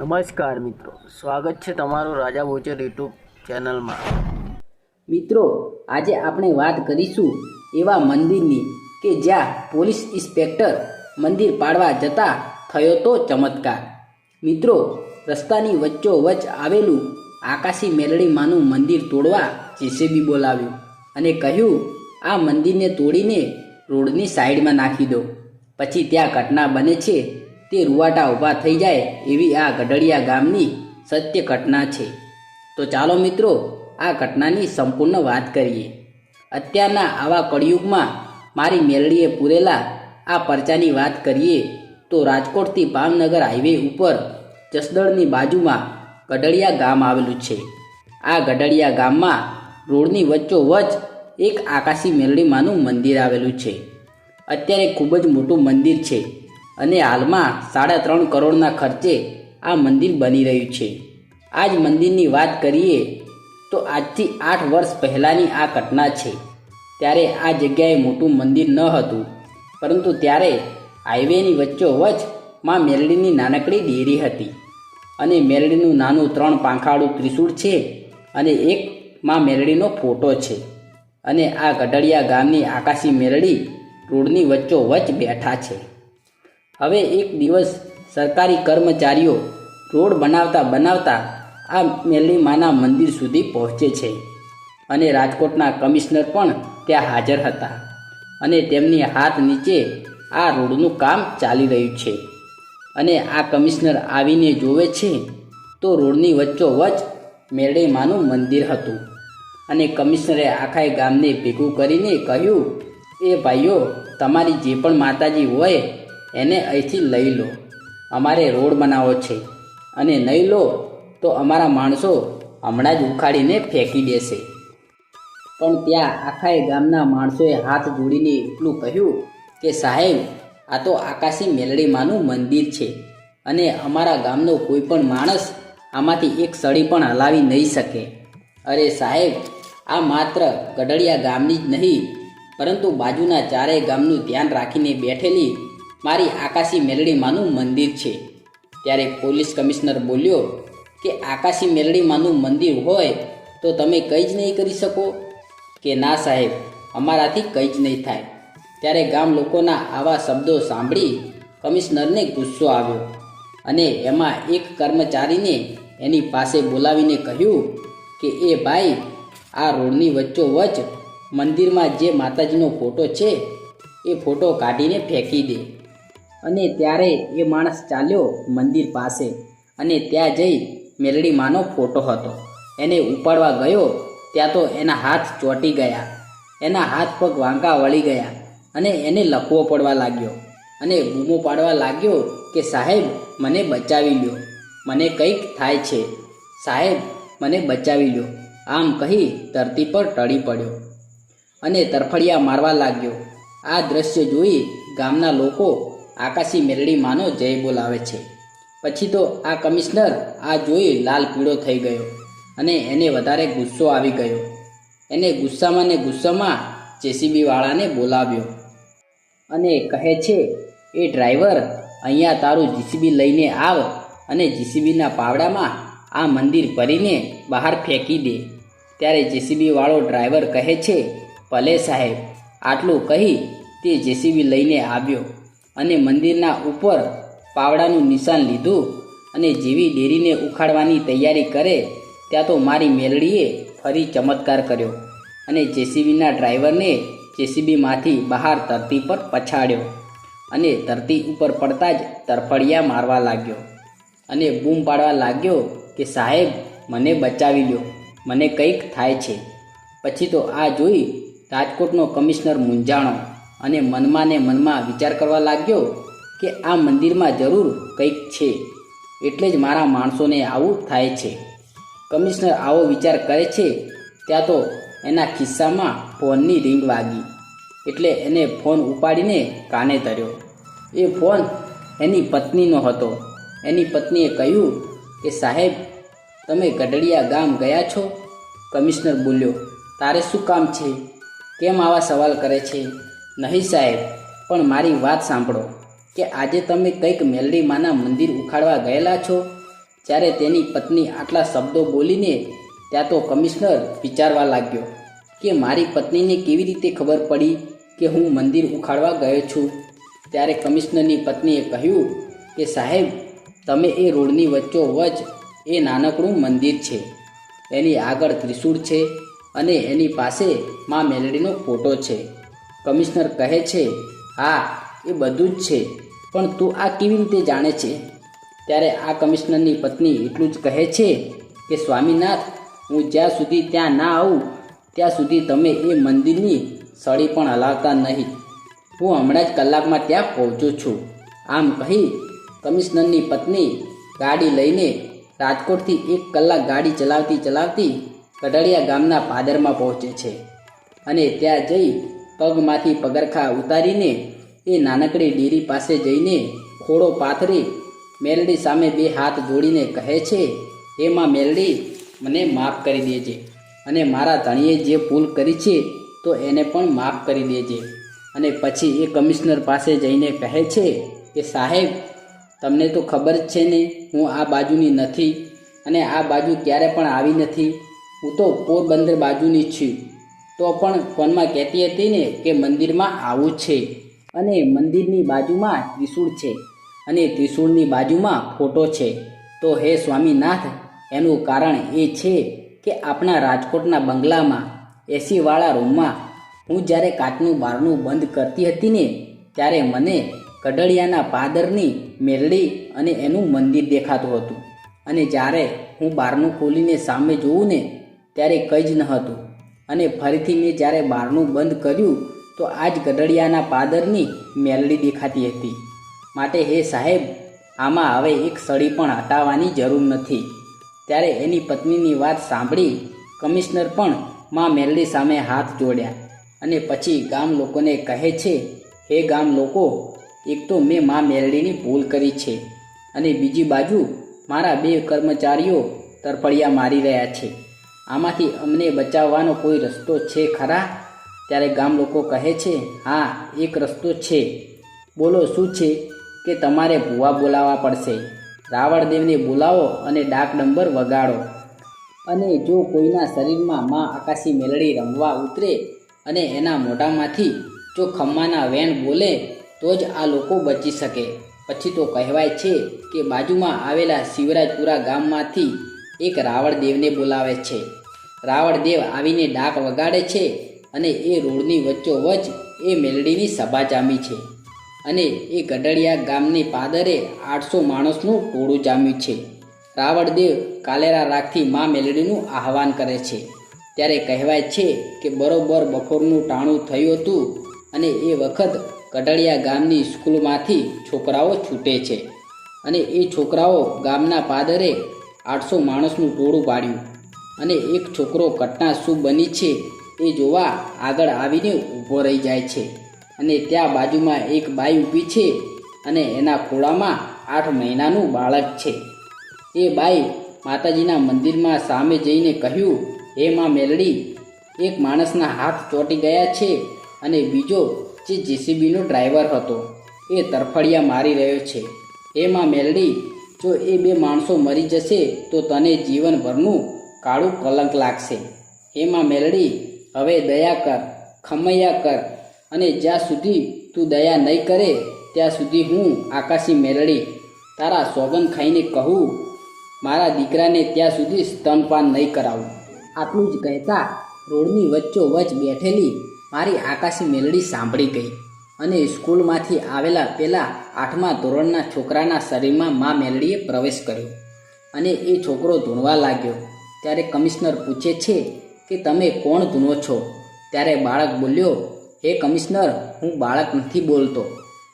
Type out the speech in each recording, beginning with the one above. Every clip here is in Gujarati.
નમસ્કાર મિત્રો. સ્વાગત છે તમારું રાજા બોચર યુટ્યુબ ચેનલમાં. મિત્રો, આજે આપણે વાત કરીશું એવા મંદિરની કે જ્યાં પોલીસ ઇન્સ્પેક્ટર મંદિર પાડવા જતા થયો તો ચમત્કાર. મિત્રો, રસ્તાની વચ્ચોવચ્ચ આવેલું આકાશી મેલડીમાંનું મંદિર તોડવા જેસીબી બોલાવ્યું અને કહ્યું, આ મંદિરને તોડીને રોડની સાઈડમાં નાખી દો. પછી ત્યાં ઘટના બને છે તે રૂવાટા ઊભા થઈ જાય એવી આ ગઢડિયા ગામની સત્ય ઘટના છે. તો ચાલો મિત્રો, આ ઘટનાની સંપૂર્ણ વાત કરીએ. અત્યારના આવા કળિયુગમાં મારી મેલડીએ પૂરેલા આ પરચાની વાત કરીએ, તો રાજકોટથી ભાવનગર હાઈવે ઉપર જસદણની બાજુમાં ગઢડિયા ગામ આવેલું છે. આ ગઢડિયા ગામમાં રોડની વચ્ચોવચ એક આકાશી મેલડીમાનું મંદિર આવેલું છે. અત્યારે ખૂબ જ મોટું મંદિર છે. અને હાલમાં સાડા ત્રણ કરોડના ખર્ચે આ મંદિર બની રહ્યું છે. આ જ મંદિરની વાત કરીએ તો આજથી આઠ વર્ષ પહેલાંની આ ઘટના છે. ત્યારે આ જગ્યાએ મોટું મંદિર ન હતું, પરંતુ ત્યારે હાઈવેની વચ્ચોવચમાં મેરડીની નાનકડી ડેરી હતી. અને મેરડીનું નાનું ત્રણ પાંખાળું ત્રિશૂળ છે અને એક માં મેરડીનો ફોટો છે. અને આ ગઢડિયા ગામની આકાશી મેરડી રોડની વચ્ચોવચ બેઠા છે. હવે એક દિવસ સરકારી કર્મચારીઓ રોડ બનાવતા બનાવતા આ મેલીમાના માના મંદિર સુધી પહોંચે છે અને રાજકોટના કમિશનર પણ ત્યાં હાજર હતા અને તેમની હાથ નીચે આ રોડનું કામ ચાલી રહ્યું છે. અને આ કમિશનર આવીને જોવે છે તો રોડની વચ્ચોવચ મેરડી માનું મંદિર હતું અને કમિશનરે આખા ગામને ભેગું કરીને કહ્યું, એ ભાઈઓ, તમારી જે પણ માતાજી હોય એને અહીંથી લઈ લો. અમારે રોડ બનાવવો છે. અને નહીં લો, તો અમારા માણસો હમણાં જ ઉખાડીને ફેંકી દેશે. પણ ત્યાં આખાએ ગામના માણસોએ હાથ જોડીને એટલું કહ્યું કે, સાહેબ, આ તો આકાશી મેલડીમાનું મંદિર છે. અને અમારા ગામનો કોઈ પણ માણસ આમાંથી એક સળી પણ હલાવી નહીં શકે. અરે સાહેબ, આ માત્ર ગઢડિયા ગામની જ નહીં, પરંતુ બાજુના ચારેય ગામનું ધ્યાન રાખીને બેઠેલી મારી આકાશી મેલડીમાનું મંદિર છે. ત્યારે પોલીસ કમિશનર બોલ્યો કે આકાશી મેલડીમાનું મંદિર હોય તો તમે કંઈ જ નહીં કરી શકો? કે ના સાહેબ, અમારાથી કંઈ જ નહીં થાય. ત્યારે ગામ લોકોના આવા શબ્દો સાંભળી કમિશનરને ગુસ્સો આવ્યો અને એમાં એક કર્મચારીને એની પાસે બોલાવીને કહ્યું કે, એ ભાઈ, આ રોડની વચ્ચોવચ મંદિરમાં જે માતાજીનો ફોટો છે, એ ફોટો કાઢીને ફેંકી દે. અને ત્યારે એ માણસ ચાલ્યો મંદિર પાસે. અને ત્યાં જઈ મેલડી ફોટો હતો. એને ઉપાડવા ગયો, ત્યાં તો એના હાથ ચોંટી ગયા. એના હાથ પગ વાંકા વળી ગયા અને એને લખવો પડવા લાગ્યો. અને બૂમો પાડવા લાગ્યો કે, સાહેબ, મને બચાવી લ્યો. મને કંઈક થાય છે. સાહેબ, મને બચાવી લ્યો. આમ કહી ધરતી પર ટળી પડ્યો. અને તરફડિયા મારવા લાગ્યો. આ દ્રશ્ય જોઈ ગામના લોકો આકાશી મેરડી માનો જય બોલાવે છે. પછી તો આ કમિશનર આ જોઈ લાલ પીળો થઈ ગયો અને એને વધારે ગુસ્સો આવી ગયો. એને ગુસ્સામાં ને ગુસ્સામાં જેસીબીવાળાને બોલાવ્યો અને કહે છે, એ ડ્રાઈવર, અહીંયા તારું જીસીબી લઈને આવ અને જીસીબીના પાવડામાં આ મંદિર ભરીને બહાર ફેંકી દે. ત્યારે જેસીબીવાળો ડ્રાઈવર કહે છે, ભલે સાહેબ, આટલું કહી તે જેસીબી લઈને આવ્યો. અને મંદિરના ઉપર પાવડાનું નિશાન લીધું અને જેવી ડેરીને ઉખાડવાની તૈયારી કરે, ત્યાં તો મારી મેલડીએ ફરી ચમત્કાર કર્યો અને જેસીબીના ડ્રાઈવરને જેસીબીમાંથી બહાર ધરતી પર પછાડ્યો અને ધરતી ઉપર પડતા જ તરફડિયા મારવા લાગ્યો અને બૂમ પાડવા લાગ્યો કે, સાહેબ, મને બચાવી લ્યો. મને કંઈક થાય છે. પછી તો આ જોઈ રાજકોટનો કમિશનર મૂંઝાણો અને મનમાં ને મનમાં વિચાર કરવા લાગ્યો કે આ મંદિરમાં જરૂર કંઈક છે. એટલે જ મારા માણસોને આવું થાય છે. કમિશનર આવો વિચાર કરે છે. ત્યાં તો એના ખિસ્સામાં ફોનની રિંગ વાગી. એટલે એને ફોન ઉપાડીને કાને ધર્યો. એ ફોન એની પત્નીનો હતો. એની પત્નીએ કહ્યું કે, સાહેબ, તમે ગઢડિયા ગામ ગયા છો? કમિશનર બોલ્યો, તારે શું કામ છે? કેમ આવા સવાલ કરે છે? નહીં સાહેબ, પણ મારી વાત સાંભળો. કે આજે તમે કંઈક મેલડીમાના મંદિર ઉખાડવા ગયેલા છો? જ્યારે તેની પત્ની આટલા શબ્દો બોલીને ત્યાં તો કમિશનર વિચારવા લાગ્યો કે મારી પત્નીને કેવી રીતે ખબર પડી કે હું મંદિર ઉખાડવા ગયો છું? ત્યારે કમિશનરની પત્નીએ કહ્યું કે સાહેબ, તમે એ રોડની વચ્ચો વચ એ નાનકડું મંદિર છે. એની આગળ ત્રિશૂળ છે અને એની પાસે મા મેલડીનો ફોટો છે. કમિશનર કહે છે, હા, એ બધું જ છે, પણ તું આ કેવી રીતે જાણે છે? ત્યારે આ કમિશનરની પત્ની એટલું જ કહે છે કે, સ્વામીનાથ, હું જ્યાં સુધી ત્યાં ના આવું, ત્યાં સુધી તમે એ મંદિરની સળી પણ હલાવતા નહીં. હું હમણાં જ કલાકમાં ત્યાં પહોંચું છું. આમ કહી કમિશનરની પત્ની ગાડી લઈને રાજકોટથી એક કલાક ગાડી ચલાવતી ચલાવતી કઢળિયા ગામના પાદરમાં પહોંચે છે અને ત્યાં જઈ પગમાંથી પગરખા ઉતારીને એ નાનકડી ડેરી પાસે જઈને ખોડો પાથરી મેલડી સામે બે હાથ જોડીને કહે છે, હે માં મેલડી, મને માફ કરી દેજે અને મારા ધણીએ જે ભૂલ કરી છે તો એને પણ માફ કરી દેજે. અને પછી એ કમિશનર પાસે જઈને કહે છે કે, સાહેબ, તમને તો ખબર જ છે ને, હું આ બાજુની નથી અને આ બાજુ ક્યારે પણ આવી નથી. હું તો પોરબંદર બાજુની છું. તો પણ ફોનમાં કહેતી હતી ને કે મંદિરમાં આવું છે. અને મંદિરની બાજુમાં ત્રિશૂળ છે અને ત્રિશૂળની બાજુમાં ફોટો છે. તો હે સ્વામીનાથ, એનું કારણ એ છે કે આપણા રાજકોટના બંગલામાં એસીવાળા રૂમમાં હું જ્યારે કાચનું બારણું બંધ કરતી હતી ને, ત્યારે મને કઢળિયાના પાદરની મેરડી અને એનું મંદિર દેખાતું હતું. અને જ્યારે હું બારણું ખોલીને સામે જોઉં ને, ત્યારે કંઈ જ ન હતું. અને ફરીથી મેં જ્યારે બારણું બંધ કર્યું, તો આ જ ગઢડિયાના પાદરની મેલડી દેખાતી હતી. માટે હે સાહેબ, આમાં હવે એક સળી પણ હટાવવાની જરૂર નથી. ત્યારે એની પત્નીની વાત સાંભળી કમિશનર પણ માં મેલડી સામે હાથ જોડ્યા અને પછી ગામ લોકોને કહે છે, હે ગામ લોકો, એક તો મેં મા મેલડીની ભૂલ કરી છે અને બીજી બાજુ મારા બે કર્મચારીઓ તરફડિયા મારી રહ્યા છે. આમાંથી અમને બચાવવાનો કોઈ રસ્તો છે ખરા? ત્યારે ગામ લોકો કહે છે, હા, એક રસ્તો છે. બોલો, શું છે? કે તમારે ભૂવા બોલાવવા પડશે. રાવણદેવને બોલાવો અને ડાક ડંબર વગાડો. અને જો કોઈના શરીરમાં માં આકાશી મેલડી રમવા ઉતરે અને એના મોઢામાંથી જો ખમ્માના વેણ બોલે, તો જ આ લોકો બચી શકે. પછી તો કહેવાય છે કે બાજુમાં આવેલા શિવરાજપુરા ગામમાંથી એક રાવણદેવને બોલાવે છે. રાવણદેવ આવીને ડાક વગાડે છે અને એ રોડની વચ્ચોવચ એ મેલડીની સભા જામી છે. અને એ ગઢડિયા ગામની પાદરે આઠસો માણસનું ટોળું જામ્યું છે. રાવણદેવ કાલેરા રાખથી મા મેલડીનું આહવાન કરે છે. ત્યારે કહેવાય છે કે બરોબર બપોરનું ટાણું થયું હતું અને એ વખત કઢળિયા ગામની સ્કૂલમાંથી છોકરાઓ છૂટે છે. અને એ છોકરાઓ ગામના પાદરે આઠસો માણસનું ટોળું પાડ્યું. અને એક છોકરો ઘટના શું બની છે, એ જોવા આગળ આવીને ઊભો રહી જાય છે. અને ત્યાં બાજુમાં એક બાઈ ઊભી છે અને એના ખોળામાં આઠ મહિનાનું બાળક છે. એ બાઈ માતાજીના મંદિરમાં સામે જઈને કહ્યું, હે માં મેલડી, એક માણસના હાથ ચોંટી ગયા છે અને બીજો જે જેસીબીનો ડ્રાઈવર હતો, એ તરફડિયા મારી રહ્યો છે. હે માં મેલડી, જો એ બે માણસો મરી જશે તો તને જીવનભરનું કાળું કલંક લાગશે. એમાં મેલડી, હવે દયા કર, ખમૈયા કર, અને જ્યાં સુધી તું દયા નહીં કરે, ત્યાં સુધી હું આકાશી મેલડી. તારા સોગન ખાઈને કહું, મારા દીકરાને ત્યાં સુધી સ્તનપાન નહીં કરાવું. આટલું જ કહેતા રોડની વચ્ચો વચ બેઠેલી મારી આકાશી મેલડી સાંભળી ગઈ અને સ્કૂલમાંથી આવેલા પહેલાં આઠમા ધોરણના છોકરાના શરીરમાં મા મેલડીએ પ્રવેશ કર્યો અને એ છોકરો ધૂણવા લાગ્યો. ત્યારે કમિશનર પૂછે છે કે તમે કોણ ધૂનો છો? ત્યારે બાળક બોલ્યો, હે કમિશનર, હું બાળક નથી બોલતો,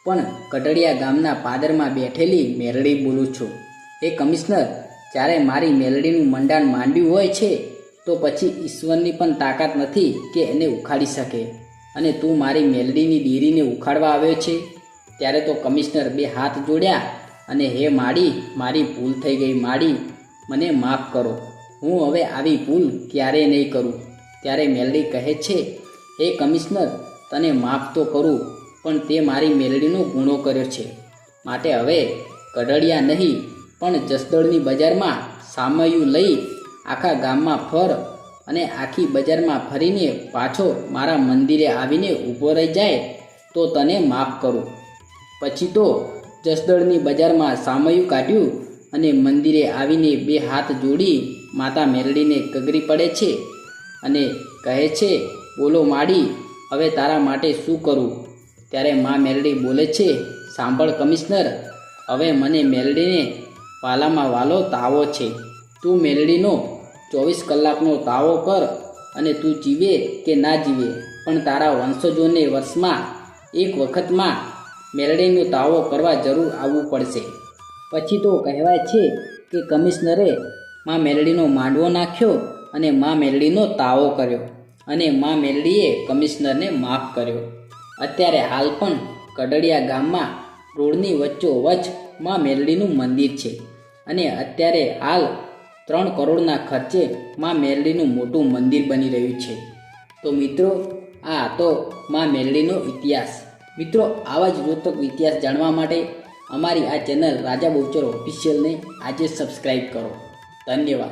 પણ કટડિયા ગામના પાદરમાં બેઠેલી મેલડી બોલું છું. હે કમિશનર, જ્યારે મારી મેલડીનું મંડાણ માંડ્યું હોય છે, તો પછી ઈશ્વરની પણ તાકાત નથી કે એને ઉખાડી શકે. અને તું મારી મેલડીની ડેરીને ઉખાડવા આવ્યો છે? ત્યારે તો કમિશનર બે હાથ જોડ્યા અને, હે માડી, મારી ભૂલ થઈ ગઈ માડી, મને માફ કરો. હું હવે આવી ભૂલ ક્યારેય નહીં કરું. ત્યારે મેલડી કહે છે, હે કમિશનર, તને માફ તો કરું, પણ તે મારી મેલડીનો ગુનો કર્યો છે. માટે હવે કડળિયા નહીં, પણ જસદળની બજારમાં સામયું લઈ આખા ગામમાં ફર અને આખી બજારમાં ફરીને પાછો મારા મંદિરે આવીને ઊભો રહી જાય, તો તને માફ કરું. પછી તો જસદળની બજારમાં સામયું કાઢ્યું અને મંદિરે આવીને બે હાથ જોડી માતા મેરડીને કગરી પડે છે અને કહે છે, બોલો માડી, હવે તારા માટે શું કરું? ત્યારે મા મેરડી બોલે છે, સાંભળ કમિશનર, હવે મને મેરડીને વાલામાં વાલો તાવો છે. તું મેરડીનો ચોવીસ કલાકનો તાવો કર અને તું જીવે કે ના જીવે, પણ તારા વંશજોને વર્ષમાં એક વખતમાં મેરડીનો તાવો કરવા જરૂર આવવું પડશે. પછી તો કહેવાય છે કે કમિશનરે મા મેરડીનો માંડવો નાખ્યો અને માં મેરડીનો તાવો કર્યો. અને મા મેરડીએ કમિશનરને માફ કર્યો. અત્યારે હાલ પણ કડડિયા ગામમાં રોડની વચ્ચોવચમાં મેરડીનું મંદિર છે. અને અત્યારે હાલ ત્રણ કરોડના ખર્ચે માં મેરડીનું મોટું મંદિર બની રહ્યું છે. તો મિત્રો, આ હતો માં મેરડીનો ઇતિહાસ. મિત્રો, આવા જ રોચક ઇતિહાસ જાણવા માટે અમારી આ ચેનલ રાજા બોચર ઓફિશિયલને આજે સબસ્ક્રાઈબ કરો. 等你吧